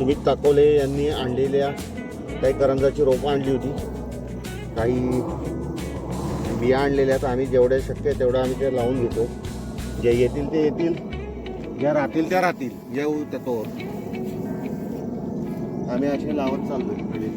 सुमित ताकोले यांनी आणलेल्या काही करंजाची रोपं आणली होती. काही बिया आणलेल्या तर आम्ही जेवढे शक्य तेवढं आम्ही ते लावून घेतो. जे येतील ते येतील. ज्या राहतील त्या राहतील. जे त्या तोवर. आम्ही असे लावत चाललोय.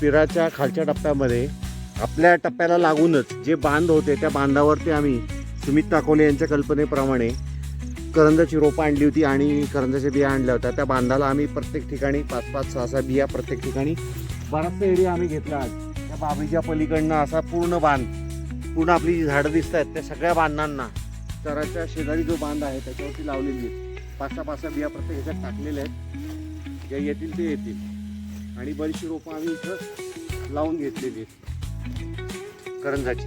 पिराच्या खालच्या टप्प्यामध्ये आपल्या टप्प्याला लागूनच जे बांध होते त्या बांधावरती आम्ही सुमित ताकोले यांच्या कल्पनेप्रमाणे करंजाची रोपं आणली होती आणि करंजाच्या बिया आणल्या होत्या. त्या बांधाला आम्ही प्रत्येक ठिकाणी पाच पाच सहा सहा बिया प्रत्येक ठिकाणी बराचसा एरिया आम्ही घेतला आज. त्या बाबीच्या पलीकडनं असा पूर्ण बांध पूर्ण आपली जी झाडं दिसत आहेत त्या सगळ्या बांधांना चराच्या शेजारी जो बांध आहे त्याच्यावरती लावलेली आहे पाच सहा पाच सहा बिया प्रत्येक ह्याच्यात टाकलेल्या आहेत. ज्या येतील ते येतील. आणि बरीचशी रोपं आम्ही इथं लावून घेतलेली आहेत. करंजाची.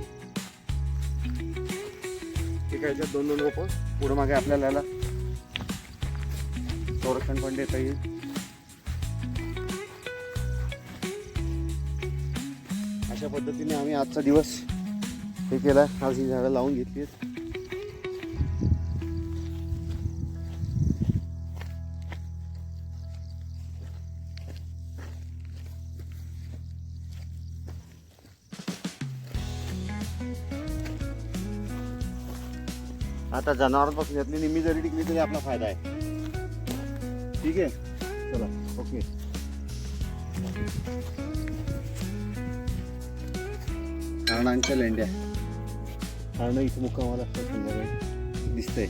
एका ह्याच्यात दोन दोन रोपं पुढं मागे आपल्याला याला संरक्षण पण देता येईल. अशा पद्धतीने आम्ही आजचा दिवस हे केला. आज ही झाडं लावून घेतली आहेत. आता जनावरांपासून यातली निम्मी जरी टिकली तरी आपला फायदा आहे. ठीक आहे? चला ओके. हरणांच्या लेंड्या. हरणं इथं मुक्कामाला असतात संध्याकाळी दिसतंय.